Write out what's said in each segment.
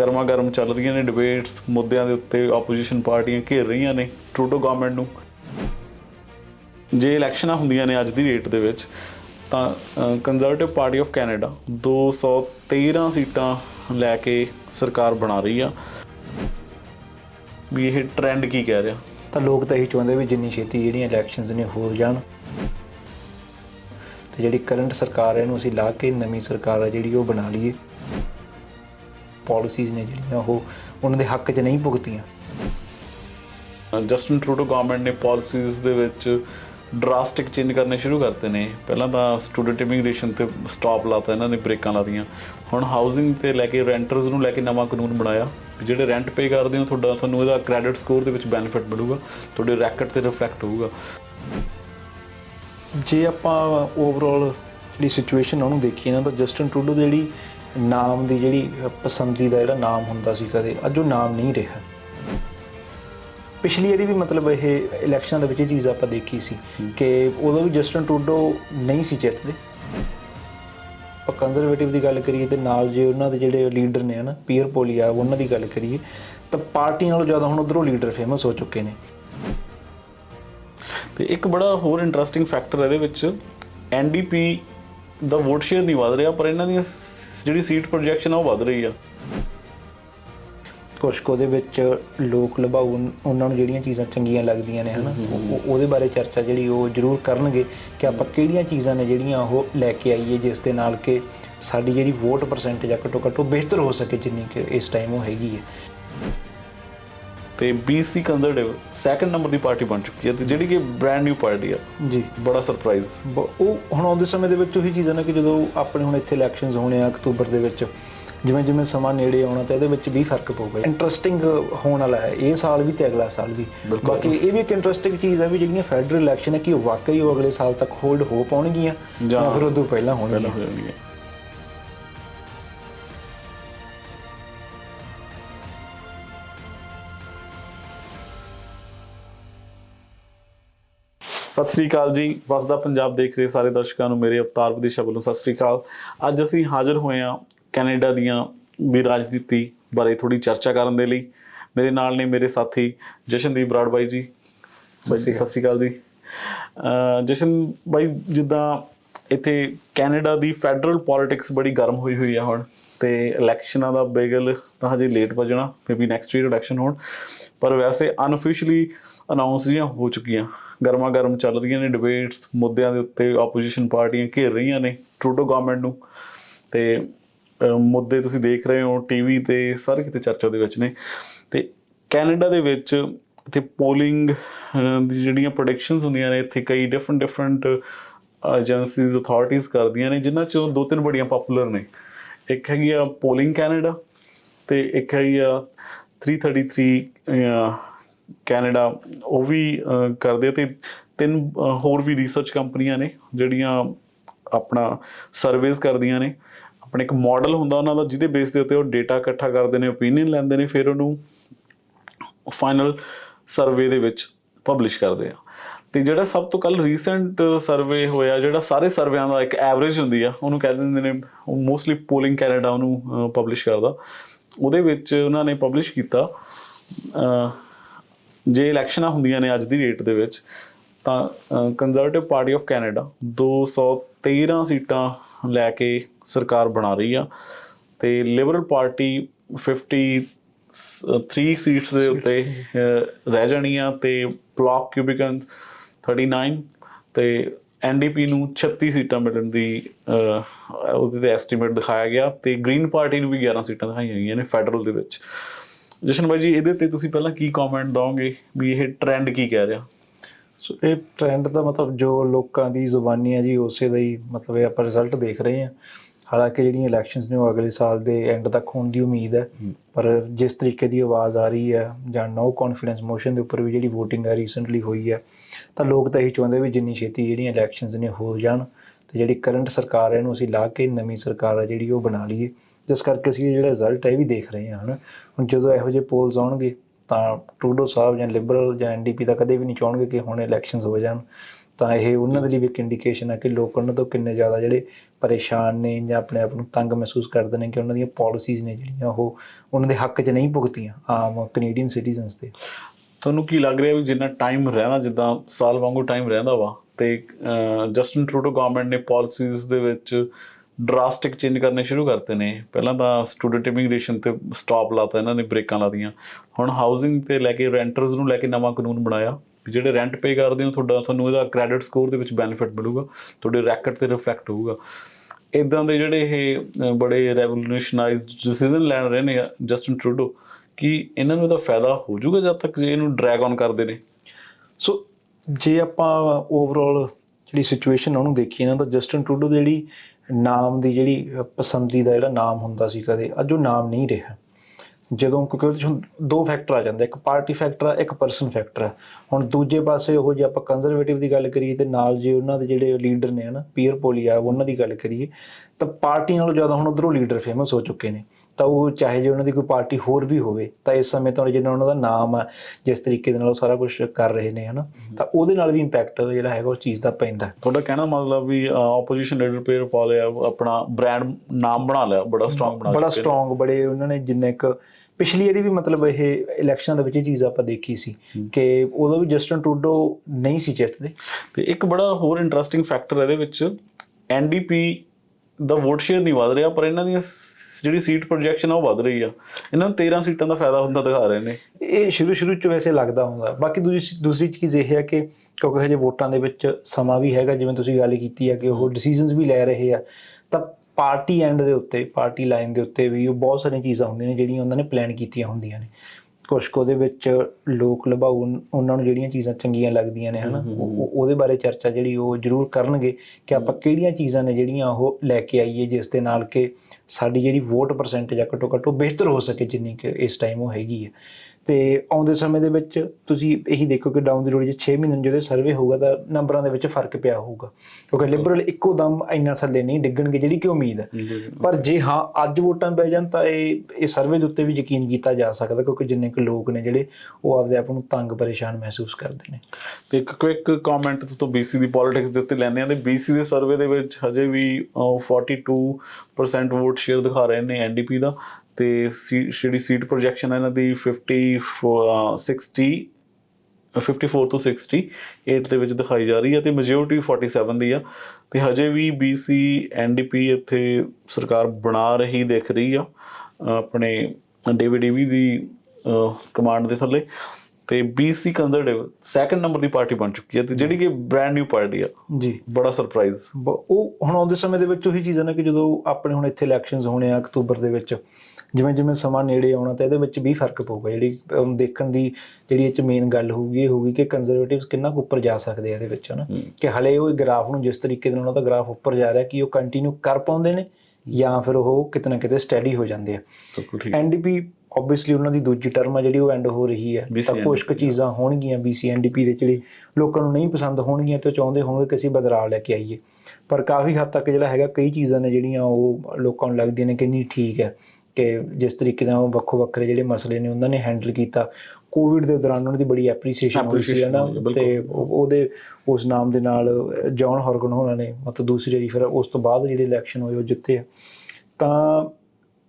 ਗਰਮਾ ਗਰਮ ਚੱਲ ਰਹੀਆਂ ਨੇ ਡਿਬੇਟਸ ਮੁੱਦਿਆਂ ਦੇ ਉੱਤੇ ਆਪੋਜੀਸ਼ਨ ਪਾਰਟੀਆਂ ਘੇਰ ਰਹੀਆਂ ਨੇ ਟਰੂਡੋ ਗਵਰਨਮੈਂਟ ਨੂੰ। ਜੇ ਇਲੈਕਸ਼ਨਾਂ ਹੁੰਦੀਆਂ ਨੇ ਅੱਜ ਦੀ ਡੇਟ ਦੇ ਵਿੱਚ, ਤਾਂ ਕੰਜ਼ਰਵੇਟਿਵ ਪਾਰਟੀ ਆਫ ਕੈਨੇਡਾ 213 ਸੀਟਾਂ ਲੈ ਕੇ ਸਰਕਾਰ ਬਣਾ ਰਹੀ ਆ। ਵੀ ਇਹ ਟ੍ਰੈਂਡ ਕੀ ਕਹਿ ਰਿਹਾ? ਤਾਂ ਲੋਕ ਤਾਂ ਇਹੀ ਚਾਹੁੰਦੇ ਵੀ ਜਿੰਨੀ ਛੇਤੀ ਜਿਹੜੀਆਂ ਇਲੈਕਸ਼ਨਸ ਨੇ ਹੋ ਜਾਣ। ਤੇ ਜਿਹੜੀ ਕਰੰਟ ਸਰਕਾਰ ਹੈ, ਇਹਨੂੰ ਅਸੀਂ ਲਾ ਕੇ ਨਵੀਂ ਸਰਕਾਰ ਆ ਜਿਹੜੀ ਉਹ ਬਣਾ ਲਈਏ। ਪਾਲਿਸੀਜ਼ ਨੇ ਜਿਹੜੀਆਂ ਉਹ ਉਹਨਾਂ ਦੇ ਹੱਕ 'ਚ ਨਹੀਂ ਭੁਗਤੀਆਂ। ਜਸਟਿਨ ਟਰੂਡੋ ਗਵਰਨਮੈਂਟ ਨੇ ਪਾਲਿਸੀਜ਼ ਦੇ ਵਿੱਚ ਡਰਾਸਟਿਕ ਚੇਂਜ ਕਰਨੇ ਸ਼ੁਰੂ ਕਰਤੇ ਨੇ। ਪਹਿਲਾਂ ਤਾਂ ਸਟੂਡੈਂਟ ਇਮੀਗ੍ਰੇਸ਼ਨ ਤੇ ਸਟਾਪ ਲਾਤਾ ਇਹਨਾਂ ਨੇ, ਬ੍ਰੇਕਾਂ ਲਾਤੀਆਂ। ਹੁਣ ਹਾਊਸਿੰਗ ਤੇ ਲੈ ਕੇ ਰੈਂਟਰਸ ਨੂੰ ਲੈ ਕੇ ਨਵਾਂ ਕਾਨੂੰਨ ਬਣਾਇਆ। ਜਿਹੜੇ ਰੈਂਟ ਪੇ ਕਰਦੇ ਹੋ, ਤੁਹਾਡਾ ਤੁਹਾਨੂੰ ਇਹਦਾ ਕ੍ਰੈਡਿਟ ਸਕੋਰ ਦੇ ਵਿੱਚ ਬੈਨੀਫਿਟ ਮਿਲੂਗਾ। ਤੁਹਾਡੇ ਰੈਕਟ ਤੇ ਰਿਫਲੈਕਟ ਹੋਊਗਾ। ਜੇ ਆਪਾਂ ਓਵਰਆਲ ਜਿਹੜੀ ਸਿਚੁਏਸ਼ਨ ਉਹਨੂੰ ਦੇਖੀਏ ਨਾ, ਤਾਂ ਜਸਟਨ ਟਰੂਡੋ ਦੀ ਜਿਹੜੀ ਨਾਮ ਦੀ ਜਿਹੜੀ ਪਸੰਦੀਦਾ ਜਿਹੜਾ ਨਾਮ ਹੁੰਦਾ ਸੀ ਕਦੇ, ਅੱਜ ਉਹ ਨਾਮ ਨਹੀਂ ਰਿਹਾ। ਪਿਛਲੀ ਵਾਰੀ ਵੀ ਮਤਲਬ ਇਹ ਇਲੈਕਸ਼ਨਾਂ ਦੇ ਵਿੱਚ ਇਹ ਚੀਜ਼ ਆਪਾਂ ਦੇਖੀ ਸੀ ਕਿ ਉਦੋਂ ਵੀ ਜਸਟਨ ਟਰੂਡੋ ਨਹੀਂ ਸੀ ਜਿੱਤਦੇ। ਆਪਾਂ ਕੰਜ਼ਰਵੇਟਿਵ ਦੀ ਗੱਲ ਕਰੀਏ ਤੇ ਨਾਲ ਜੇ ਉਹਨਾਂ ਦੇ ਜਿਹੜੇ ਲੀਡਰ ਨੇ ਹਨਾ ਪੀਅਰ ਪੋਲੀਆ ਉਹਨਾਂ ਦੀ ਗੱਲ ਕਰੀਏ, ਤਾਂ ਪਾਰਟੀ ਨਾਲੋਂ ਜ਼ਿਆਦਾ ਹੁਣ ਉਧਰੋਂ ਲੀਡਰ ਫੇਮਸ ਹੋ ਚੁੱਕੇ ਨੇ। ਤੇ ਇੱਕ ਬੜਾ ਹੋਰ ਇੰਟਰਸਟਿੰਗ ਫੈਕਟਰ ਇਹਦੇ ਵਿੱਚ ਐਨਡੀਪੀ ਦਾ ਵੋਟ ਸ਼ੇਅਰ ਨਹੀਂ ਵਧ ਰਿਹਾ, ਪਰ ਇਹਨਾਂ ਦੀਆਂ ਜਿਹੜੀ ਸੀਟ ਪ੍ਰੋਜੈਕਸ਼ਨ ਆ ਉਹ ਵਧ ਰਹੀ ਆ। ਕੁਛ ਕੁ ਉਹਦੇ ਵਿੱਚ ਲੋਕ ਲਭਾਊ ਉਹਨਾਂ ਨੂੰ ਜਿਹੜੀਆਂ ਚੀਜ਼ਾਂ ਚੰਗੀਆਂ ਲੱਗਦੀਆਂ ਨੇ ਹਨਾ? ਉਹ- ਉਹਦੇ ਬਾਰੇ ਚਰਚਾ ਜਿਹੜੀ ਉਹ ਜ਼ਰੂਰ ਕਰਨਗੇ ਕਿ ਆਪਾਂ ਕਿਹੜੀਆਂ ਚੀਜ਼ਾਂ ਨੇ ਜਿਹੜੀਆਂ ਉਹ ਲੈ ਕੇ ਆਈਏ ਜਿਸ ਦੇ ਨਾਲ ਕਿ ਸਾਡੀ ਜਿਹੜੀ ਵੋਟ ਪਰਸੈਂਟੇਜ ਆ ਘੱਟੋ ਘੱਟ ਉਹ ਬਿਹਤਰ ਹੋ ਸਕੇ ਜਿੰਨੀ ਕਿ ਇਸ ਟਾਈਮ ਉਹ ਹੈਗੀ ਹੈ। ਤੇ BC ਕੰਜ਼ਰਵੇਟਿਵ ਸੈਕੰਡ ਨੰਬਰ ਦੀ ਪਾਰਟੀ ਬਣ ਚੁੱਕੀ ਹੈ ਤੇ ਜਿਹੜੀ ਕਿ ਬ੍ਰੈਂਡ ਨਿਊ ਪਾਰਟੀ ਆ ਜੀ। ਬੜਾ ਸਰਪ੍ਰਾਈਜ਼ ਉਹ ਹੁਣ ਆਉਂਦੇ ਸਮੇਂ ਦੇ ਵਿੱਚ ਉਹੀ ਚੀਜ਼ਾਂ ਨੇ ਕਿ ਜਦੋਂ ਆਪਣੇ ਹੁਣ ਇੱਥੇ ਇਲੈਕਸ਼ਨਸ ਹੋਣੇ ਆ ਅਕਤੂਬਰ ਦੇ ਵਿੱਚ ਜਿਵੇਂ ਜਿਵੇਂ ਸਮਾਂ ਨੇੜੇ ਆਉਣਾ ਤਾਂ ਇਹਦੇ ਵਿੱਚ ਵੀ ਫ਼ਰਕ ਪਊਗਾ। ਇੰਟਰਸਟਿੰਗ ਹੋਣ ਵਾਲਾ ਹੈ ਇਹ ਸਾਲ ਵੀ ਤੇ ਅਗਲਾ ਸਾਲ ਵੀ। ਬਾਕੀ ਇਹ ਵੀ ਇੱਕ ਇੰਟਰਸਟਿੰਗ ਚੀਜ਼ ਹੈ ਵੀ ਜਿਹੜੀਆਂ ਫੈਡਰਲ ਇਲੈਕਸ਼ਨ ਹੈ ਕਿ ਉਹ ਵਾਕਈ ਉਹ ਅਗਲੇ ਸਾਲ ਤੱਕ ਹੋਲਡ ਹੋ ਪਾਉਣਗੀਆਂ ਜਾਂ ਫਿਰ ਉਦੋਂ ਪਹਿਲਾਂ ਹੋਣਗੀਆਂ। ਸਤਿ ਸ੍ਰੀ ਅਕਾਲ ਜੀ। ਵਸਦਾ ਪੰਜਾਬ ਦੇਖ ਰਹੇ ਸਾਰੇ ਦਰਸ਼ਕਾਂ ਨੂੰ ਮੇਰੇ ਅਵਤਾਰ ਵਿਦੇਸ਼ਾ ਵੱਲੋਂ ਸਤਿ ਸ੍ਰੀ ਅਕਾਲ। ਅੱਜ ਅਸੀਂ ਹਾਜ਼ਰ ਹੋਏ ਹਾਂ ਕੈਨੇਡਾ ਦੀਆਂ ਦੀ ਰਾਜਨੀਤੀ ਬਾਰੇ ਥੋੜੀ ਚਰਚਾ ਕਰਨ ਦੇ ਲਈ। ਮੇਰੇ ਨਾਲ ਨੇ ਮੇਰੇ ਸਾਥੀ ਜਸ਼ਨਦੀਪ ਬਰਾੜ ਬਾਈ ਜੀ। ਬਾਈ ਜੀ, ਸਤਿ ਸ੍ਰੀ ਅਕਾਲ ਜੀ। ਜਸ਼ਨ ਬਾਈ ਜਿੱਦਾਂ ਇੱਥੇ ਕੈਨੇਡਾ ਦੀ ਫੈਡਰਲ ਪੋਲਿਟਿਕਸ ਬੜੀ ਗਰਮ ਹੋਈ ਹੋਈ ਆ ਹੁਣ ਤੇ ਇਲੈਕਸ਼ਨਾਂ ਦਾ ਬੇਗਲ ਤਾਂ ਹਜੇ ਲੇਟ ਵੱਜਣਾ ਮੇਬੀ ਨੈਕਸਟ ਈਅਰ ਇਲੈਕਸ਼ਨ ਹੋਣ। ਪਰ ਵੈਸੇ ਅਨਅਫੀਸ਼ੀਅਲੀ ਅਨਾਉਂਸ ਜੀਆਂ ਹੋ ਚੁੱਕੀਆਂ। ਗਰਮਾ ਗਰਮ ਚੱਲ ਰਹੀਆਂ ਨੇ ਡਿਬੇਟਸ ਮੁੱਦਿਆਂ ਦੇ ਉੱਤੇ ਆਪੋਜੀਸ਼ਨ ਪਾਰਟੀਆਂ ਘੇਰ ਰਹੀਆਂ ਨੇ ਟਰੂਡੋ ਗਵਰਨਮੈਂਟ ਨੂੰ। ਤੇ ਮੁੱਦੇ ਤੁਸੀਂ ਦੇਖ ਰਹੇ ਹੋ ਟੀਵੀ ਤੇ ਸਾਰੇ ਕਿਤੇ ਚਰਚਾ ਦੇ ਵਿੱਚ ਨੇ। ਤੇ ਕੈਨੇਡਾ ਦੇ ਵਿੱਚ ਇੱਥੇ ਪੋਲਿੰਗ ਦੀ ਜਿਹੜੀਆਂ ਪ੍ਰੈਡਿਕਸ਼ਨਸ ਹੁੰਦੀਆਂ ਨੇ ਇੱਥੇ ਕਈ ਡਿਫਰੈਂਟ ਡਿਫਰੈਂਟ ਏਜੰਸੀਜ਼ ਅਥਾਰਟੀਆਂ ਕਰਦੀਆਂ ਨੇ ਜਿਨ੍ਹਾਂ ਚੋਂ ਦੋ ਤਿੰਨ ਬੜੀਆਂ ਪਪੂਲਰ ਨੇ। ਇੱਕ ਹੈਗੀ ਆ ਪੋਲਿੰਗ ਕੈਨੇਡਾ ਤੇ ਇੱਕ ਹੈਗੀ ਆ 333 ਅਹ, ਕੈਨੇਡਾ, ਉਹ ਵੀ ਕਰਦੇ ਆ ਤੇ ਤਿੰਨ ਹੋਰ ਵੀ ਰਿਸਰਚ ਕੰਪਨੀਆਂ ਨੇ ਜਿਹੜੀਆਂ ਆਪਣਾ ਸਰਵੇਸ ਕਰਦੀਆਂ ਨੇ। ਆਪਣੇ ਇੱਕ ਮਾਡਲ ਹੁੰਦਾ ਉਹਨਾਂ ਦਾ, ਜਿਹਦੇ ਬੇਸ ਦੇ ਉੱਤੇ ਉਹ ਡਾਟਾ ਇਕੱਠਾ ਕਰਦੇ ਨੇ ਓਪੀਨੀਅਨ ਲੈਂਦੇ ਨੇ, ਫਿਰ ਉਹਨੂੰ ਫਾਈਨਲ ਸਰਵੇ ਦੇ ਵਿੱਚ ਪਬਲਿਸ਼ ਕਰਦੇ ਆ। ਤੇ ਜਿਹੜਾ ਸਭ ਤੋਂ ਕੱਲ ਰੀਸੈਂਟ ਸਰਵੇ ਹੋਇਆ, ਜਿਹੜਾ ਸਾਰੇ ਸਰਵੇਆਂ ਦਾ ਇੱਕ ਐਵਰੇਜ ਹੁੰਦੀ ਆ, ਉਹਨੂੰ ਕਹਿ ਦਿੰਦੇ ਨੇ, ਉਹ ਮੋਸਟਲੀ ਪੋਲਿੰਗ ਕੈਨੇਡਾ ਉਹਨੂੰ ਪਬਲਿਸ਼ ਕਰਦਾ। ਉਹਦੇ ਵਿੱਚ ਉਹਨਾਂ ਨੇ ਪਬਲਿਸ਼ ਕੀਤਾ ਜੇ ਇਲੈਕਸ਼ਨਾਂ ਹੁੰਦੀਆਂ ਨੇ ਅੱਜ ਦੀ ਡੇਟ ਦੇ ਵਿੱਚ, ਤਾਂ ਕੰਜ਼ਰਵੇਟਿਵ ਪਾਰਟੀ ਆਫ ਕੈਨੇਡਾ 213 ਸੀਟਾਂ ਲੈ ਕੇ ਸਰਕਾਰ ਬਣਾ ਰਹੀ ਆ ਤੇ ਲਿਬਰਲ ਪਾਰਟੀ 53 ਸੀਟਸ ਦੇ ਉੱਤੇ ਰਹਿ ਜਾਣੀ ਆ ਤੇ ਬਲੌਕ ਕਿਊਬਿਕਨ 39 ਤੇ ਐਨਡੀਪੀ ਨੂੰ 36 ਸੀਟਾਂ ਮਿਲਣ ਦੀ ਉਹਦੇ ਤੇ ਐਸਟੀਮੇਟ ਦਿਖਾਇਆ ਗਿਆ ਤੇ ਗ੍ਰੀਨ ਪਾਰਟੀ ਨੂੰ ਵੀ 11 ਸੀਟਾਂ ਦਿਖਾਈਆਂ ਗਈਆਂ ਨੇ ਫੈਡਰਲ ਦੇ ਵਿੱਚ। ਜਸ਼ਨ ਭਾਈ ਜੀ ਇਹਦੇ ਤੇ ਤੁਸੀਂ ਪਹਿਲਾਂ ਕੀ ਕਮੈਂਟ ਦੋਗੇ ਵੀ ਇਹ ਟ੍ਰੈਂਡ ਕੀ ਕਹਿ ਰਿਹਾ? ਸੋ ਇਹ ਟ੍ਰੈਂਡ ਦਾ ਮਤਲਬ ਜੋ ਲੋਕਾਂ ਦੀ ਜ਼ੁਬਾਨੀ ਹੈ ਜੀ ਉਸੇ ਦਾ ਹੀ ਮਤਲਬ ਇਹ ਆਪਾਂ ਰਿਜ਼ਲਟ ਦੇਖ ਰਹੇ ਹਾਂ। ਹਾਲਾਂਕਿ ਜਿਹੜੀਆਂ ਇਲੈਕਸ਼ਨਸ ਨੇ ਉਹ ਅਗਲੇ ਸਾਲ ਦੇ ਐਂਡ ਤੱਕ ਹੋਣ ਦੀ ਉਮੀਦ ਹੈ ਪਰ ਜਿਸ ਤਰੀਕੇ ਦੀ ਆਵਾਜ਼ ਆ ਰਹੀ ਹੈ ਜਾਂ ਨੋ ਕੌਨਫੀਡੈਂਸ ਮੋਸ਼ਨ ਦੇ ਉੱਪਰ ਵੀ ਜਿਹੜੀ VOTING ਹੈ ਰੀਸੈਂਟਲੀ ਹੋਈ ਹੈ ਤਾਂ ਲੋਕ ਤਾਂ ਇਹੀ ਚਾਹੁੰਦੇ ਵੀ ਜਿੰਨੀ ਛੇਤੀ ਜਿਹੜੀਆਂ ਇਲੈਕਸ਼ਨਸ ਨੇ ਹੋ ਜਾਣ ਤੇ ਜਿਹੜੀ ਕਰੰਟ ਸਰਕਾਰ ਹੈ ਇਹਨੂੰ ਅਸੀਂ ਲਾ ਕੇ ਨਵੀਂ ਸਰਕਾਰ ਹੈ ਜਿਹੜੀ ਉਹ ਬਣਾ ਲਈਏ। ਜਿਸ ਕਰਕੇ ਅਸੀਂ ਜਿਹੜਾ ਰਿਜ਼ਲਟ ਹੈ ਇਹ ਵੀ ਦੇਖ ਰਹੇ ਹਾਂ, ਹਨਾ। ਹੁਣ ਜਦੋਂ ਇਹੋ ਜਿਹੇ ਪੋਲਸ ਆਉਣਗੇ, ਤਾਂ ਟਰੂਡੋ ਸਾਹਿਬ ਜਾਂ ਲਿਬਰਲ ਜਾਂ ਐਨਡੀਪੀ ਦਾ ਕਦੇ ਵੀ ਨਹੀਂ ਚਾਹਣਗੇ ਕਿ ਹੁਣ ਇਲੈਕਸ਼ਨਸ ਹੋ ਜਾਣ। ਤਾਂ ਇਹ ਉਹਨਾਂ ਦੇ ਲਈ ਵੀ ਇੱਕ ਇੰਡੀਕੇਸ਼ਨ ਹੈ ਕਿ ਲੋਕ ਉਹਨਾਂ ਤੋਂ ਕਿੰਨੇ ਜ਼ਿਆਦਾ ਜਿਹੜੇ ਪਰੇਸ਼ਾਨ ਨੇ ਜਾਂ ਆਪਣੇ ਆਪ ਨੂੰ ਤੰਗ ਮਹਿਸੂਸ ਕਰਦੇ ਨੇ ਕਿ ਉਹਨਾਂ ਦੀਆਂ ਪਾਲਿਸੀਜ਼ ਨੇ ਜਿਹੜੀਆਂ ਉਹ ਉਹਨਾਂ ਦੇ ਹੱਕ 'ਚ ਨਹੀਂ ਭੁਗਤੀਆਂ ਆਮ ਕੈਨੇਡੀਅਨ ਸਿਟੀਜ਼ਨਸ ਤੇ ਤੁਹਾਨੂੰ ਕੀ ਲੱਗ ਰਿਹਾ ਵੀ ਜਿੰਨਾ ਟਾਈਮ ਰਹਿਣਾ ਜਿੱਦਾਂ ਸਾਲ ਵਾਂਗੂ ਟਾਈਮ ਰਹਿੰਦਾ ਵਾ? ਤੇ ਜਸਟਿਨ ਟਰੂਡੋ ਗਵਰਨਮੈਂਟ ਨੇ ਪਾਲਿਸੀਜ਼ ਦੇ ਵਿੱਚ ਡਰਾਸਟਿਕ ਚੇਂਜ ਕਰਨੇ ਸ਼ੁਰੂ ਕਰਤੇ ਨੇ। ਪਹਿਲਾਂ ਤਾਂ ਸਟੂਡੈਂਟ ਇਮੀਗ੍ਰੇਸ਼ਨ ਤੇ ਸਟਾਪ ਲਾਤਾ ਇਹਨਾਂ ਨੇ, ਬ੍ਰੇਕਾਂ ਲਾਤੀਆਂ। ਹੁਣ ਹਾਊਸਿੰਗ ਤੇ ਲੈ ਕੇ ਰੈਂਟਰਸ ਨੂੰ ਲੈ ਕੇ ਨਵਾਂ ਕਾਨੂੰਨ ਬਣਾਇਆ। ਜਿਹੜੇ ਰੈਂਟ ਪੇ ਕਰਦੇ ਹੋ, ਤੁਹਾਡਾ ਤੁਹਾਨੂੰ ਇਹਦਾ ਕ੍ਰੈਡਿਟ ਸਕੋਰ ਦੇ ਵਿੱਚ ਬੈਨੀਫਿਟ ਮਿਲੂਗਾ। ਤੁਹਾਡੇ ਰੈਕਟ ਤੇ ਰਿਫਲੈਕਟ ਹੋਊਗਾ। ਇਦਾਂ ਦੇ ਜਿਹੜੇ ਇਹ ਬੜੇ ਰੈਵੋਲੂਸ਼ਨਾਈਜ਼ਡ ਡਿਸੀਜਨ ਲੈਣ ਰਹੇ ਨੇ ਜਸਟਿਨ ਟਰੂਡੋ ਕਿ ਇਹਨਾਂ ਨੂੰ ਇਹਦਾ ਫਾਇਦਾ ਹੋ ਜਾਊਗਾ ਜਦ ਤੱਕ ਜੇ ਇਹਨੂੰ ਡਰੈਗ ਔਨ ਕਰਦੇ ਨੇ। ਸੋ ਜੇ ਆਪਾਂ ਓਵਰਆਲ ਜਿਹੜੀ ਸਿਚੁਏਸ਼ਨ ਉਹਨੂੰ ਦੇਖੀਏ ਨਾ, ਤਾਂ ਜਸਟਨ ਟਰੂਡੋ ਦੀ ਜਿਹੜੀ ਨਾਮ ਦੀ ਜਿਹੜੀ ਪਸੰਦੀਦਾ ਜਿਹੜਾ ਨਾਮ ਹੁੰਦਾ ਸੀ ਕਦੇ, ਅੱਜ ਉਹ ਨਾਮ ਨਹੀਂ ਰਿਹਾ। ਜਦੋਂ ਕਿਉਂਕਿ ਉਹਦੇ 'ਚ ਹੁਣ ਦੋ ਫੈਕਟਰ ਆ ਜਾਂਦੇ, ਇੱਕ ਪਾਰਟੀ ਫੈਕਟਰ ਆ, ਇੱਕ ਪਰਸਨ ਫੈਕਟਰ ਆ। ਹੁਣ ਦੂਜੇ ਪਾਸੇ ਉਹ ਜੇ ਆਪਾਂ ਕੰਜ਼ਰਵੇਟਿਵ ਦੀ ਗੱਲ ਕਰੀਏ ਤੇ ਨਾਲ ਜੇ ਉਹਨਾਂ ਦੇ ਜਿਹੜੇ ਲੀਡਰ ਨੇ ਹਨਾ ਪੀਅਰ ਪੋਲੀਆ ਉਹਨਾਂ ਦੀ ਗੱਲ ਕਰੀਏ, ਤਾਂ ਪਾਰਟੀ ਨਾਲੋਂ ਜ਼ਿਆਦਾ ਹੁਣ ਉਧਰੋਂ ਲੀਡਰ ਫੇਮਸ ਹੋ ਚੁੱਕੇ ਨੇ। ਤਾਂ ਉਹ ਚਾਹੇ ਜੇ ਉਹਨਾਂ ਦੀ ਕੋਈ ਪਾਰਟੀ ਹੋਰ ਵੀ ਹੋਵੇ ਤਾਂ ਇਸ ਸਮੇਂ ਤੋਂ ਜਿੰਨਾ ਉਹਨਾਂ ਦਾ ਨਾਮ ਆ ਜਿਸ ਤਰੀਕੇ ਦੇ ਨਾਲ ਉਹ ਸਾਰਾ ਕੁਝ ਕਰ ਰਹੇ ਨੇ ਹਨਾ ਤਾਂ ਉਹਦੇ ਨਾਲ ਵੀ ਇੰਪੈਕਟ ਜਿਹੜਾ ਹੈਗਾ ਉਹ ਚੀਜ਼ ਦਾ ਪੈਂਦਾ। ਤੁਹਾਡਾ ਕਹਿਣਾ ਮਤਲਬ ਵੀ ਆਪੋਜੀਸ਼ਨ ਲੀਡਰ ਪੇਰ ਪਾ ਲਿਆ ਆਪਣਾ ਬ੍ਰਾਂਡ ਨਾਮ ਬਣਾ ਲਿਆ ਬੜਾ ਸਟਰੋਂਗ ਬਣਾ ਬੜਾ। ਸਟਰੋਂਗ ਬੜੇ ਉਹਨਾਂ ਨੇ ਜਿੰਨੇ ਕ ਪਿਛਲੀ ਵਾਰੀ ਵੀ ਮਤਲਬ ਇਹ ਇਲੈਕਸ਼ਨ ਦੇ ਵਿੱਚ ਇਹ ਚੀਜ਼ ਆਪਾਂ ਦੇਖੀ ਸੀ ਕਿ ਉਦੋਂ ਵੀ ਜਸਟਨ ਟਰੂਡੋ ਨਹੀਂ ਸੀ ਜਿੱਤਦੇ ਤੇ ਇੱਕ ਬੜਾ ਹੋਰ ਇੰਟਰਸਟਿੰਗ ਫੈਕਟਰ ਇਹਦੇ ਵਿੱਚ ਐਨਡੀਪੀ ਦਾ ਵੋਟ ਸ਼ੇਅਰ ਨਹੀਂ ਵਧ ਰਿਹਾ ਪਰ ਇਹਨਾਂ ਦੀਆਂ ਜਿਹੜੀ ਸੀਟ ਪ੍ਰੋਜੈਕਸ਼ਨ ਆ ਉਹ ਵੱਧ ਰਹੀ ਆ। ਇਹਨਾਂ ਨੂੰ 13 ਸੀਟਾਂ ਦਾ ਫਾਇਦਾ ਹੁੰਦਾ ਦਿਖਾ ਰਹੇ ਨੇ। ਇਹ ਸ਼ੁਰੂ ਸ਼ੁਰੂ ਚ ਵੈਸੇ ਲੱਗਦਾ ਹੁੰਦਾ। ਬਾਕੀ ਦੂਜੀ ਦੂਸਰੀ ਚੀਜ਼ ਇਹ ਹੈ ਕਿ ਕਿਉਂਕਿ ਹਜੇ ਵੋਟਾਂ ਦੇ ਵਿੱਚ ਸਮਾਂ ਵੀ ਹੈਗਾ, ਜਿਵੇਂ ਤੁਸੀਂ ਗੱਲ ਕੀਤੀ ਹੈ ਕਿ ਉਹ ਡਿਸੀਜਨਸ ਵੀ ਲੈ ਰਹੇ ਆ, ਤਾਂ ਪਾਰਟੀ ਐਂਡ ਦੇ ਉੱਤੇ ਪਾਰਟੀ ਲਾਈਨ ਦੇ ਉੱਤੇ ਵੀ ਉਹ ਬਹੁਤ ਸਾਰੀਆਂ ਚੀਜ਼ਾਂ ਹੁੰਦੀਆਂ ਨੇ ਜਿਹੜੀਆਂ ਉਹਨਾਂ ਨੇ ਪਲਾਨ ਕੀਤੀਆਂ ਹੁੰਦੀਆਂ ਨੇ। ਕੁਛ ਕੁ ਉਹਦੇ ਵਿੱਚ ਲੋਕ ਲਭਾਊ ਉਹਨਾਂ ਨੂੰ ਜਿਹੜੀਆਂ ਚੀਜ਼ਾਂ ਚੰਗੀਆਂ ਲੱਗਦੀਆਂ ਨੇ ਹਨਾ? ਉਹ- ਉਹ- ਉਹਦੇ ਬਾਰੇ ਚਰਚਾ ਜਿਹੜੀ ਉਹ ਜ਼ਰੂਰ ਕਰਨਗੇ ਕਿ ਆਪਾਂ ਕਿਹੜੀਆਂ ਚੀਜ਼ਾਂ ਨੇ ਜਿਹੜੀਆਂ ਉਹ ਲੈ ਕੇ ਆਈਏ ਜਿਸ ਦੇ ਨਾਲ ਕਿ ਸਾਡੀ ਜਿਹੜੀ ਵੋਟ ਪਰਸੈਂਟੇਜ ਆ ਘੱਟੋ ਘੱਟ ਬਿਹਤਰ ਹੋ ਸਕੇ ਜਿੰਨੀ ਕਿ ਇਸ ਟਾਈਮ ਉਹ ਹੈਗੀ ਹੈ ਤੇ ਆਉਂਦੇ ਸਮੇਂ ਦੇ ਵਿੱਚ ਤੁਸੀਂ ਇਹੀ ਦੇਖੋ ਕਿ ਡਾਊਨ ਦੀ ਰੋਡ ਜੇ 6 ਮਹੀਨੇ ਨੂੰ ਜਦੋਂ ਸਰਵੇ ਹੋਊਗਾ ਤਾਂ ਨੰਬਰਾਂ ਦੇ ਵਿੱਚ ਫ਼ਰਕ ਪਿਆ ਹੋਊਗਾ। ਕਿਉਂਕਿ ਲਿਬਰਲ ਇੱਕੋ ਦਮ ਇੰਨਾ ਥੱਲੇ ਨਹੀਂ ਡਿੱਗਣਗੇ ਜਿਹੜੀ ਕਿ ਉਮੀਦ ਹੈ। ਪਰ ਜੇ ਹਾਂ ਅੱਜ ਵੋਟਾਂ ਪੈ ਜਾਣ ਤਾਂ ਇਹ ਇਹ ਸਰਵੇ ਦੇ ਉੱਤੇ ਵੀ ਯਕੀਨ ਕੀਤਾ ਜਾ ਸਕਦਾ ਕਿਉਂਕਿ ਜਿੰਨੇ ਕੁ ਲੋਕ ਨੇ ਜਿਹੜੇ ਉਹ ਆਪਦੇ ਆਪ ਨੂੰ ਤੰਗ ਪਰੇਸ਼ਾਨ ਮਹਿਸੂਸ ਕਰਦੇ ਨੇ। ਤੇ ਇੱਕ ਕੁਇਕ ਕਮੈਂਟ ਤੋਂ ਬੀਸੀ ਦੀ ਪੋਲਿਟਿਕਸ ਦੇ ਉੱਤੇ ਲੈਣੇ ਆ ਤੇ ਬੀਸੀ ਦੇ ਸਰਵੇ ਦੇ ਵਿੱਚ ਹਜੇ ਵੀ ਅਹ, 42% ਵੋਟ ਸ਼ੇਅਰ ਦਿਖਾ ਰਹੇ ਨੇ ਐਨਡੀਪੀ ਦਾ। ਤੇ ਸੀ- ਜਿਹੜੀ ਸੀਟ ਪ੍ਰੋਜੈਕਸ਼ਨ ਹੈ ਇਹਨਾਂ ਦੀ 54 60 54 ਤੋਂ 68 ਦੇ ਵਿੱਚ ਦਿਖਾਈ ਜਾ ਰਹੀ ਹੈ ਤੇ ਮੈਜੋਰਿਟੀ 47 ਦੀ ਆ। ਤੇ ਹਜੇ ਵੀ ਬੀਸੀ ਐਨਡੀਪੀ ਇੱਥੇ ਸਰਕਾਰ ਬਣਾ ਰਹੀ, ਦਿਖ ਰਹੀ ਆ ਆਪਣੇ ਡੇਵਿਡ ਈਵੀ ਦੀ ਕਮਾਂਡ ਦੇ ਥੱਲੇ। ਤੇ ਬੀਸੀ ਕੰਜ਼ਰਵੇਟਿਵ ਸੈਕੰਡ ਨੰਬਰ ਦੀ ਪਾਰਟੀ ਬਣ ਚੁੱਕੀ ਹੈ ਤੇ ਜਿਹੜੀ ਕਿ ਬ੍ਰੈਂਡ ਨਿਊ ਪਾਰਟੀ ਆ। ਜੀ। ਬੜਾ ਸਰਪ੍ਰਾਈਜ਼ ਉਹ ਹੁਣ ਆਉਂਦੇ ਸਮੇਂ ਦੇ ਵਿੱਚ ਉਹੀ ਚੀਜ਼ਾਂ ਨੇ ਕਿ ਜਦੋਂ ਆਪਣੇ ਹੁਣ ਇੱਥੇ ਇਲੈਕਸ਼ਨਸ ਹੋਣੇ ਆ ਅਕਤੂਬਰ ਦੇ ਵਿੱਚ ਜਿਵੇਂ ਜਿਵੇਂ ਸਮਾਂ ਨੇੜੇ ਆਉਣਾ ਤਾਂ ਇਹਦੇ ਵਿੱਚ ਵੀ ਫ਼ਰਕ ਪਊਗਾ। ਜਿਹੜੀ ਦੇਖਣ ਦੀ ਜਿਹੜੀ ਇਹ ਚ ਮੇਨ ਗੱਲ ਹੋਊਗੀ ਇਹ ਹੋਊਗੀ ਕਿ ਕੰਜ਼ਰਵੇਟਿਵਸ ਕਿੰਨਾ ਕੁ ਉੱਪਰ ਜਾ ਸਕਦੇ ਆ ਇਹਦੇ ਵਿੱਚ ਹਨਾ? ਕਿ ਹਲੇ ਉਹ ਗ੍ਰਾਫ ਨੂੰ ਜਿਸ ਤਰੀਕੇ ਨਾਲ ਉਹਦਾ ਗ੍ਰਾਫ ਉੱਪਰ ਜਾ ਰਿਹਾ ਕਿ ਉਹ ਕੰਟੀਨਿਊ ਕਰ ਪਾਉਂਦੇ ਨੇ ਜਾਂ ਫਿਰ ਉਹ ਕਿਤੇ ਨਾ ਕਿਤੇ ਸਟੈਡੀ ਹੋ ਜਾਂਦੇ ਆ। ਬਿਲਕੁਲ ਠੀਕ। ਐਨਡੀਪੀ ਆਬਵੀਅਸਲੀ ਉਹਨਾਂ ਦੀ ਦੂਜੀ ਟਰਮ ਆ ਜਿਹੜੀ ਉਹ ਐਂਡ ਹੋ ਰਹੀ ਹੈ। ਤਾਂ ਕੁਝ ਕੁ ਚੀਜ਼ਾਂ ਹੋਣਗੀਆਂ BCNDP ਦੇ ਜਿਹੜੇ ਲੋਕਾਂ ਨੂੰ ਨਹੀਂ ਪਸੰਦ ਹੋਣਗੀਆਂ ਤੇ ਚਾਹੁੰਦੇ ਹੋਣਗੇ ਕਿ ਅਸੀਂ ਬਦਲਾਅ ਲੈ ਕੇ ਆਈਏ। ਪਰ ਕਾਫੀ ਹੱਦ ਤੱਕ ਜਿਹੜਾ ਹੈਗਾ ਕਈ ਚੀਜ਼ਾਂ ਨੇ ਜਿਹੜੀਆਂ ਉਹ ਲੋਕਾਂ ਨੂੰ ਲੱਗਦੀਆਂ ਨੇ ਕਿ ਨਹੀਂ ਠੀਕ ਹੈ। ਕਿ ਜਿਸ ਤਰੀਕੇ ਨਾਲ ਉਹ ਵੱਖੋ ਵੱਖਰੇ ਜਿਹੜੇ ਮਸਲੇ ਨੇ ਉਹਨਾਂ ਨੇ ਹੈਂਡਲ ਕੀਤਾ। ਕੋਵਿਡ ਦੇ ਦੌਰਾਨ ਉਹਨਾਂ ਦੀ ਬੜੀ ਐਪਰੀਸੀਏਸ਼ਨ ਹੋਈ ਸੀ ਨਾ। ਤੇ ਉਹ- ਉਹਦੇ ਉਸ ਨਾਮ ਦੇ ਨਾਲ ਜੌਨ ਹਾਰਗਨ ਹੋਣਾ ਨੇ ਮਤਲਬ ਦੂਸਰੀ ਵਾਰੀ ਫਿਰ ਉਸ ਤੋਂ ਬਾਅਦ ਜਿਹੜੇ ਇਲੈਕਸ਼ਨ ਹੋਏ ਉਹ ਜਿੱਤੇ ਆ। ਤਾਂ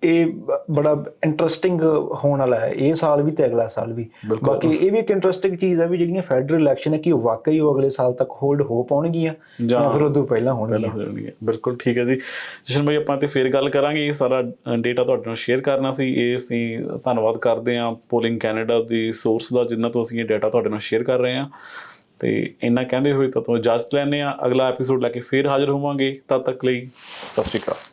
ਇਹ ਬੜਾ ਇੰਟਰਸਟਿੰਗ ਹੋਣ ਵਾਲਾ ਹੈ। ਇਹ ਸਾਲ ਵੀ ਤੇ ਅਗਲਾ ਸਾਲ ਵੀ। ਬਾਕੀ ਇਹ ਵੀ ਇੱਕ ਇੰਟਰਸਟਿੰਗ ਚੀਜ਼ ਹੈ ਵੀ ਜਿਹੜੀਆਂ ਫੈਡਰਲ ਇਲੈਕਸ਼ਨ ਹੈ ਕਿ ਉਹ ਵਾਕਈ ਉਹ ਅਗਲੇ ਸਾਲ ਤੱਕ ਹੋਲਡ ਹੋ ਪਾਉਣਗੀਆਂ ਜਾਂ ਫਿਰ ਉਦੋਂ ਪਹਿਲਾਂ ਪਹਿਲਾਂ ਹੋਣਗੀਆਂ ਬਿਲਕੁਲ ਠੀਕ ਹੈ ਜੀ। ਜਸ਼ਨ ਭਾਈ ਆਪਾਂ ਤੇ ਫੇਰ ਗੱਲ ਕਰਾਂਗੇ। ਇਹ ਸਾਰਾ ਡੇਟਾ ਤੁਹਾਡੇ ਨਾਲ ਸ਼ੇਅਰ ਕਰਨਾ ਸੀ। ਇਹ ਅਸੀਂ ਧੰਨਵਾਦ ਕਰਦੇ ਹਾਂ ਪੋਲਿੰਗ ਕੈਨੇਡਾ ਦੀ ਸੋਰਸ ਦਾ ਜਿੰਨਾ ਤੋਂ ਅਸੀਂ ਇਹ ਡਾਟਾ ਤੁਹਾਡੇ ਨਾਲ ਸ਼ੇਅਰ ਕਰ ਰਹੇ ਹਾਂ। ਤੇ ਇੰਨਾ ਕਹਿੰਦੇ ਹੋਏ ਤਾਂ ਤੋਂ ਇਜਾਜ਼ਤ ਲੈਂਦੇ ਹਾਂ। ਅਗਲਾ ਐਪੀਸੋਡ ਲੈ ਕੇ ਫੇਰ ਹਾਜ਼ਰ ਹੋਵਾਂਗੇ। ਤਦ ਤੱਕ ਲਈ ਸਤਿ ਸ਼੍ਰੀ ਅਕਾਲ।